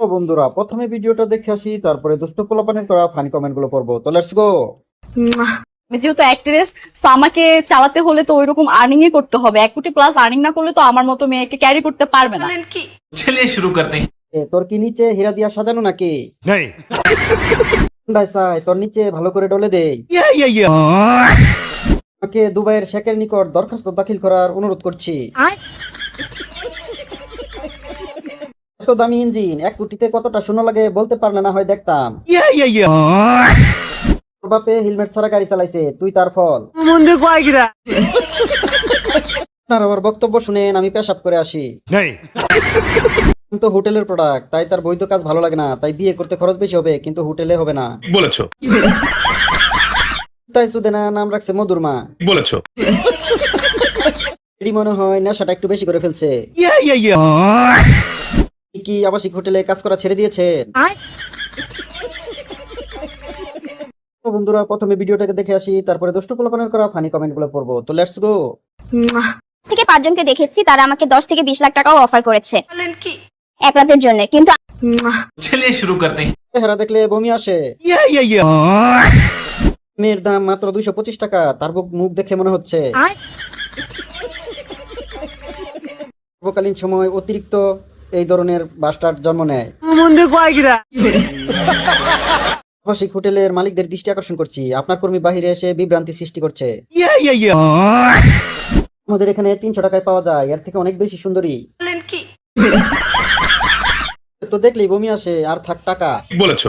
তো বন্ধুরা প্রথমে ভিডিওটা দেখে আসি তারপরে দুষ্ট পোলাপানের করা ফানি কমেন্টগুলো পড়ব। তো লেটস গো যেহেতু অ্যাক্ট্রেস তো আমাকে চালাতে হলে তো ওইরকম আর্নিং এ করতে হবে। এক কোটি প্লাস আর্নিং না করলে তো আমার মতো মেয়েকে ক্যারি করতে পারবে না। চলে শুরু করতে তোর কি নিচে হীরা দিয়া সাজানো নাকি? তোর নিচে ভালো করে ডলে দে। ওকে দুবাইয়ের শেখের নিকট দরখাস্ত দাখিল করার অনুরোধ করছি। দামি ইঞ্জিন? এক কোটিতে কতটা শূন্য লাগে বলতে পারলে না হয় দেখতাম। বাপে হেলমেট ছাড়া গাড়ি চালাইছে তুই তার ফল। আপনার আমার বক্তব্য শুনেন আমি পেশাব করে আসি। কিন্তু হোটেলের প্রোডাক্ট তাই তার বৈধ কাজ ভালো লাগে না। তাই বিয়ে করতে খরচ বেশি হবে কিন্তু হোটেলে হবে না। বলেছ। তাই সুদেনা নাম রাখছে মধুরমা বলেছ। এটি মনে হয় নেশাটা একটু বেশি করে ফেলছে। কি আবাসিক হোটেলে কাজ করা ছেড়ে দিয়েছে বন্ধুরা প্রথমে ভিডিওটাকে দেখে আসি তারপরে দুষ্ট পোলাপনের করা ফানি কমেন্টগুলো পড়ব। তো লেটস গো থেকে পাঁচজনকে দেখেছি তারা আমাকে দশ থেকে বিশ লাখ টাকাও অফার করেছে। এক রাতের জন্য কিন্তু চলিয়ে শুরু করতে হেরা দেখলে বমি আসে। মেয়ের দাম মাত্র দুইশো পঁচিশ টাকা তার মুখ দেখে মনে হচ্ছে। সর্বকালীন সময় অতিরিক্ত এই ধরনের বাস্টার জন্ম নেয়। আবাসিক হোটেলের মালিকদের দৃষ্টি আকর্ষণ করছি। আপনার কর্মী বাহিরে এসে বিভ্রান্তি সৃষ্টি করছে। আমাদের এখানে তিনশো টাকায় পাওয়া যায়। এর থেকে অনেক বেশি সুন্দরী। তো দেখলেই বমি আসে আর থাক টাকা। বলেছ।